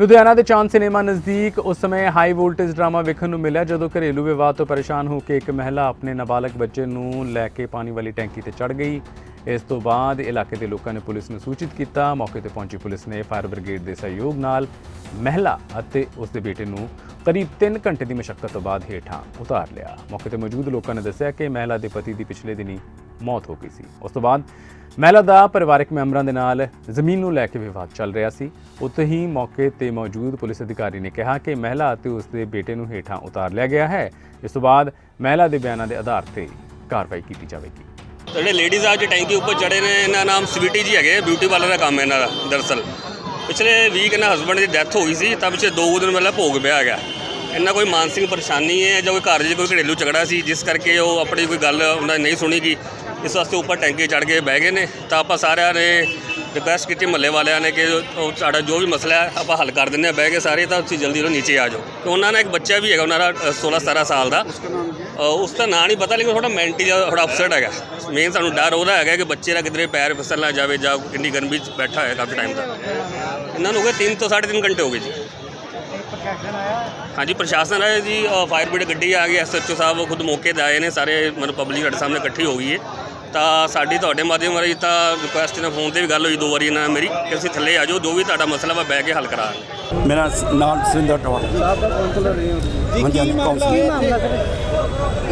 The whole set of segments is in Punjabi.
ਲੁਧਿਆਣਾ ਦੇ ਚਾਂਦ ਸਿਨੇਮਾ ਨਜ਼ਦੀਕ ਉਸ ਸਮੇਂ ਹਾਈ ਵੋਲਟੇਜ ਡਰਾਮਾ ਵੇਖਣ ਨੂੰ ਮਿਲਿਆ, ਜਦੋਂ ਘਰੇਲੂ ਵਿਵਾਦ ਤੋਂ ਪਰੇਸ਼ਾਨ ਹੋ ਕੇ ਇੱਕ ਮਹਿਲਾ ਆਪਣੇ ਨਾਬਾਲਗ ਬੱਚੇ ਨੂੰ ਲੈ ਕੇ ਪਾਣੀ ਵਾਲੀ ਟੈਂਕੀ ਤੇ ਚੜ ਗਈ। ਇਸ ਤੋਂ ਬਾਅਦ ਇਲਾਕੇ ਦੇ ਲੋਕਾਂ ਨੇ ਪੁਲਿਸ ਨੂੰ ਸੂਚਿਤ ਕੀਤਾ। ਮੌਕੇ ਤੇ ਪਹੁੰਚੀ ਪੁਲਿਸ ਨੇ ਫਾਇਰ ਬ੍ਰਿਗੇਡ ਦੇ ਸਹਿਯੋਗ ਨਾਲ ਮਹਿਲਾ ਅਤੇ ਉਸ ਦੇ ਬੇਟੇ ਨੂੰ ਕਰੀਬ 3 ਘੰਟੇ ਦੀ ਮਸ਼ੱਕਤ ਤੋਂ ਬਾਅਦ ਹੇਠਾਂ ਉਤਾਰ ਲਿਆ। ਮੌਕੇ ਤੇ ਮੌਜੂਦ ਲੋਕਾਂ ਨੇ ਦੱਸਿਆ ਕਿ ਮਹਿਲਾ ਦੇ ਪਤੀ ਦੀ ਪਿਛਲੇ ਦਿਨੀ ਮੌਤ ਹੋ ਗਈ ਸੀ। ਉਸ ਤੋਂ ਬਾਅਦ ਮਹਿਲਾ ਦਾ ਪਰਿਵਾਰਕ ਮੈਂਬਰਾਂ ਦੇ ਨਾਲ ਜ਼ਮੀਨ ਨੂੰ ਲੈ ਕੇ ਵਿਵਾਦ ਚੱਲ ਰਿਹਾ ਸੀ। ਉੱਥੇ ਹੀ ਮੌਕੇ ਤੇ ਮੌਜੂਦ ਪੁਲਿਸ ਅਧਿਕਾਰੀ ਨੇ ਕਿਹਾ ਕਿ ਮਹਿਲਾ ਅਤੇ ਉਸ ਦੇ ਬੇਟੇ ਨੂੰ ਹੇਠਾਂ ਉਤਾਰ ਲਿਆ ਗਿਆ ਹੈ। ਇਸ ਤੋਂ ਬਾਅਦ ਮਹਿਲਾ ਦੇ ਬਿਆਨਾਂ ਦੇ ਆਧਾਰ ਤੇ ਕਾਰਵਾਈ ਕੀਤੀ ਜਾਵੇਗੀ। ਜਿਹੜੇ ਲੇਡੀਜ਼ ਆ ਅੱਜ ਟੈਂਕੀ ਉੱਪਰ ਚੜੇ ਨੇ। ਇਹਨਾਂ ਨਾਮ ਸਵੀਟੀ ਜੀ ਹੈਗੇ ਬਿਊਟੀ ਪਾਰਲਰ ਦਾ ਕੰਮ ਇਹਨਾਂ ਦਾ, ਦਰਅਸਲ। ਪਿਛਲੇ ਵੀਕ ਇਹਨਾਂ ਹਸਬੰਡ ਦੀ ਡੈਥ ਹੋ ਗਈ ਸੀ, ਤਾਂ ਪਿਛਲੇ 2 ਦਿਨ ਪਹਿਲਾਂ ਭੋਗ ਪਿਆ ਹੈਗਾ। ਇਹਨਾਂ ਕੋਈ ਮਾਨਸਿਕ ਪਰੇਸ਼ਾਨੀ ਹੈ ਜਾਂ ਕੋਈ ਘਰ 'ਚ ਕੋਈ ਘਰੇਲੂ ਝਗੜਾ ਸੀ, ਜਿਸ ਕਰਕੇ ਉਹ ਆਪਣੀ ਕੋਈ ਗੱਲ ਉਹਨਾਂ ਨੇ ਨਹੀਂ ਸੁਣੀਗੀ ਇਸ ਵਾਸਤੇ ਉੱਪਰ ਟੈਂਕੀ ਚੜ ਕੇ ਬਹਿ ਗਏ ਨੇ। ਤਾਂ ਆਪਾਂ ਸਾਰਿਆਂ ਨੇ ਰਿਕੁਐਸਟ ਕੀਤੀ ਮਹੱਲੇ ਵਾਲਿਆਂ ਨੇ ਕਿ ਉਹ ਸਾਡਾ ਜੋ ਵੀ ਮਸਲਾ ਹੈ ਆਪਾਂ ਹੱਲ ਕਰ ਦਿੰਦੇ ਆ ਬਹਿ ਕੇ ਸਾਰੇ ਤਾਂ ਤੁਸੀਂ ਜਲਦੀ ਤੋਂ ਨੀਚੇ ਆ ਜਾਓ। ਤੇ ਉਹਨਾਂ ਨਾਲ ਇੱਕ ਬੱਚਾ ਵੀ ਹੈਗਾ ਉਹਨਾਂ ਦਾ 16 17 ਸਾਲ ਦਾ। ਉਸ ਦਾ ਨਾਂ ਨਹੀਂ ਪਤਾ ਲੇਕਿਨ ਥੋੜਾ ਮੈਂਟਲੀ ਥੋੜਾ ਅਪਸੈਟ ਹੈਗਾ। ਮੇਨ ਸਾਨੂੰ ਡਰ ਉਹਦਾ ਹੈਗਾ ਕਿ ਬੱਚੇ ਦਾ ਕਿਧਰੇ ਪੈਰ ਫਿਸਲ ਨਾ ਜਾਵੇ ਜਾਂ ਇੰਨੀ ਗਰਮੀ 'ਚ ਬੈਠਾ ਹੋਇਆ ਕਾਫੀ ਟਾਈਮ ਤੱਕ ਇਹਨਾਂ ਨੂੰ ਹੋ ਗਏ 3 ਤੋਂ 3.5 ਘੰਟੇ ਹੋ ਗਏ ਜੀ। ਹਾਂਜੀ ਪ੍ਰਸ਼ਾਸਨ ਆਇਆ ਜੀ ਫਾਇਰ ਬ੍ਰਿਗੇਡ ਗੱਡੀ ਆ ਗਈ ਐਸਐਚਓ ਸਾਹਿਬ ਉਹ ਖੁਦ ਮੌਕੇ ਤੇ ਆਏ ਨੇ ਸਾਰੇ ਮਤਲਬ ਪਬਲਿਕ ਸਾਡੇ ਸਾਹਮਣੇ ਇਕੱਠੀ ਹੋ ਗਈ ਹੈ ਤਾਂ ਸਾਡੀ ਤੁਹਾਡੇ ਮਾਧਿਅਮ ਰਾਹੀਂ ਤਾਂ ਰਿਕੁਐਸਟ ਨਾਲ ਫੋਨ ਤੇ ਵੀ ਗੱਲ ਹੋਈ ਦੋ ਵਾਰੀ ਇਹਨਾਂ ਨਾਲ ਮੇਰੀ ਕਿ ਅਸੀਂ ਥੱਲੇ ਆ ਜਾਓ ਜੋ ਵੀ ਤੁਹਾਡਾ ਮਸਲਾ ਵਾ ਬਹਿ ਕੇ ਹੱਲ ਕਰਾਂਗੇ ਮੇਰਾ ਨਾਮ ਸੁਰਿੰਦਰ ਟੌਰ ਸਾਹਿਬ ਦਾ ਕਾਉਂਸਲਰ ਰਹੇ ਹੋ ਹਾਂਜੀ, ਹਾਂਜੀ, ਕਾਉਂਸਲਰ।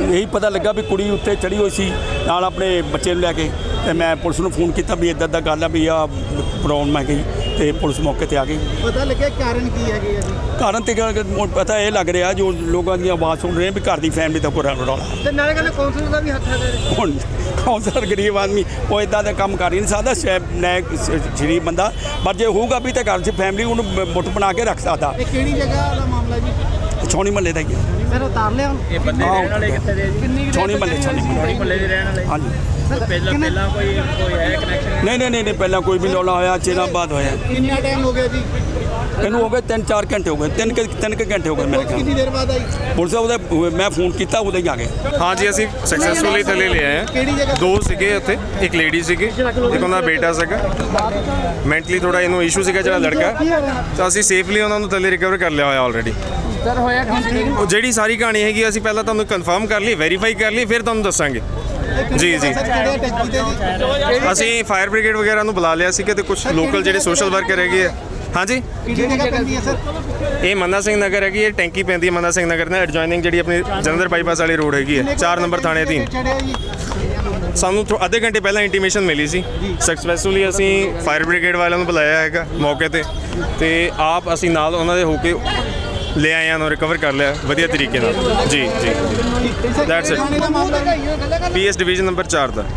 ਇਹੀ ਪਤਾ ਲੱਗਾ ਵੀ ਕੁੜੀ ਉੱਤੇ ਚੜੀ ਹੋਈ ਸੀ ਨਾਲ ਆਪਣੇ ਬੱਚੇ ਨੂੰ ਲੈ ਕੇ ਤੇ ਮੈਂ ਪੁਲਿਸ ਨੂੰ ਫੋਨ ਕੀਤਾ ਵੀ ਇਦਾਂ ਦਾ ਗੱਲ ਆ ਵੀ ਆ ਪ੍ਰੋਬਲਮ ਹੈ ਗਈ ਤੇ ਪੁਲਿਸ ਮੌਕੇ ਤੇ ਆ ਗਈ। ਪਤਾ ਲੱਗਿਆ ਕਾਰਨ ਕੀ ਆ ਜੀ? ਕਾਰਨ ਤੇ ਗੱਲ- ਪਤਾ ਇਹ ਲੱਗ ਰਿਹਾ ਜੋ ਲੋਕਾਂ ਦੀ ਆਵਾਜ਼ ਸੁਣ ਰਹੇ ਵੀ ਘਰ ਦੀ ਫੈਮਿਲੀ ਦਾ ਕੋਈ ਰੌਲਾ। ਤੇ ਨਾਲੇ ਕਹਿੰਦੇ ਕਾਉਂਸਲਰ ਦਾ ਵੀ ਹੱਥ ਹੈ ਹੁਣ ਕਾਉਂਸਲਰ ਗਰੀਬ ਆਦਮੀ ਉਹ ਇਦਾਂ ਦਾ ਕੰਮ ਕਰ ਹੀ ਨਹੀਂ ਸਕਦਾ ਸ਼ੈ- ਨੈ ਸ਼ਰੀਫ ਬੰਦਾ। ਪਰ ਜੇ ਹੋਊਗਾ ਵੀ ਤਾਂ ਘਰ 'ਚ ਫੈਮਿਲੀ ਉਹਨੂੰ ਮੁੱਠ ਬਣਾ ਕੇ ਰੱਖ ਸਕਦਾ। ਇਹ ਕਿਹੜੀ ਜਗ੍ਹਾ ਦਾ ਮਾਮਲਾ ਜੀ? ਛੋਣੀ ਮੱਲੇ ਦਾ ਹੀ ਹੈ। ਸਰ ਉਤਾਰ ਲਿਆ ਹੁਣ? ਇਹ ਬੰਦੇ ਰਹਿਣ ਵਾਲੇ ਕਿੱਥੇ ਦੇ ਜੀ? ਕਿੰਨੀ ਛੋਣੀ ਮੱਲੇ ਛੋਣੀ ਮੱਲੇ। ਮਹੱਲੇ ਦੇ ਰਹਿਣ ਵਾਲੇ। ਹਾਂਜੀ। ਪਹਿਲਾਂ ਪਹਿਲਾਂ ਕੋਈ ਕੋਈ ਹੈ ਕਨੈਕਸ਼ਨ ਨਹੀਂ ਨਹੀਂ ਨਹੀਂ ਨਹੀਂ, ਪਹਿਲਾਂ ਕੋਈ ਵੀ ਰੌਲਾ ਹੋਇਆ ਚੇਨਾ ਬਾਅਦ ਹੋਇਆ। ਕਿੰਨਾ ਟਾਈਮ ਹੋ ਗਿਆ ਜੀ? ਇਹਨੂੰ ਹੋ ਗਏ 3-4 ਘੰਟੇ ਹੋ ਗਏ। 3 ਤਿੰਨ ਕੁ ਘੰਟੇ ਹੋ ਗਏ ਮੇਰੇ ਕਿੰਨੀ ਖਿਆਲ ਦੇਰ ਬਾਅਦ ਆਈ? ਪੁਲਿਸ ਉਹਦੇ ਮੈਂ ਫੋਨ ਕੀਤਾ ਉਹਦੇ ਹੀ ਆ ਗਏ। ਹਾਂ ਜੀ ਅਸੀਂ ਸਕਸੈਸਫੁਲੀ ਥੱਲੇ ਲੈ ਆਏ ਕਿਹੜੀ ਹਾਂ ਜਗ੍ਹਾ? ਦੋ ਸੀਗੇ ਉੱਥੇ ਇੱਕ ਲੇਡੀ ਸੀਗੀ ਇੱਕ ਉਹਨਾਂ ਦਾ ਬੇਟਾ ਸੀਗਾ। ਮੈਂਟਲੀ ਥੋੜਾ ਇਹਨੂੰ ਇਸ਼ੂ ਸੀਗਾ ਜਿਹੜਾ ਲੜਕਾ। ਤਾਂ ਅਸੀਂ ਸੇਫਲੀ ਉਹਨਾਂ ਨੂੰ ਥੱਲੇ ਰਿਕਵਰ ਕਰ ਲਿਆ ਹੋਇਆ ਆਲਰੇਡੀ ਸਰ ਹੋਇਆ ਠੀਕ ਉਹ ਜਿਹੜੀ ਸਾਰੀ ਕਹਾਣੀ ਹੈਗੀ ਅਸੀਂ ਪਹਿਲਾਂ ਤੁਹਾਨੂੰ ਕਨਫਰਮ ਕਰ ਲਈ ਵੈਰੀਫਾਈ ਕਰ ਲਈ ਫਿਰ ਤੁਹਾਨੂੰ ਦੱਸਾਂਗੇ। ਜੀ ਜੀ। ਅਸੀਂ ਫਾਇਰ ਬ੍ਰਿਗੇਡ ਵਗੈਰਾ ਨੂੰ ਬੁਲਾ ਲਿਆ ਸੀ ਤੇ ਕੁਝ ਲੋਕਲ ਜਿਹੜੇ ਸੋਸ਼ਲ ਵਰਕਰ ਹੈਗੇ ਆ। ਹਾਂਜੀ? ਕਿਹੜੀ ਜਗ੍ਹਾ ਪੈਂਦੀ ਹੈ ਸਰ? ਇਹ ਮੰਨਾ ਸਿੰਘ ਨਗਰ ਹੈਗੀ ਇਹ ਟੈਂਕੀ ਪੈਂਦੀ ਹੈ ਮੰਨਾ ਸਿੰਘ ਨਗਰ ਨਾਲ ਐਡਜੋਇਨਿੰਗ ਜਿਹੜੀ ਆਪਣੀ ਜਲੰਧਰ ਬਾਈਪਾਸ ਵਾਲੀ ਰੋਡ ਹੈਗੀ ਹੈ 4 ਨੰਬਰ ਥਾਣੇ ਅਧੀਨ। ਸਾਨੂੰ ਅੱਧੇ ਘੰਟੇ ਪਹਿਲਾਂ ਇੰਟੀਮੇਸ਼ਨ ਮਿਲੀ ਸੀ। ਸਕਸੈਸਫੁਲੀ ਅਸੀਂ ਫਾਇਰ ਬ੍ਰਿਗੇਡ ਵਾਲਿਆਂ ਨੂੰ ਬੁਲਾਇਆ ਹੈਗਾ ਮੌਕੇ ਤੇ। ਤੇ ਆਪ ਅਸੀਂ ਨਾਲ ਉਹਨਾਂ ਦੇ ਹੋ ਕੇ ਲੈ ਆਏ ਹਾਂ ਨੂੰ ਰਿਕਵਰ ਕਰ ਲਿਆ। ਵਧੀਆ ਤਰੀਕੇ ਨਾਲ। ਜੀ ਜੀ। Sir That's it. ਕਿਹੜੇ ਥਾਣੇ ਦਾ ਮਾਮਲਾ ਹੈ ਪੀਐਸ ਡਿਵੀਜ਼ਨ ਨੰਬਰ 4 ਦਾ।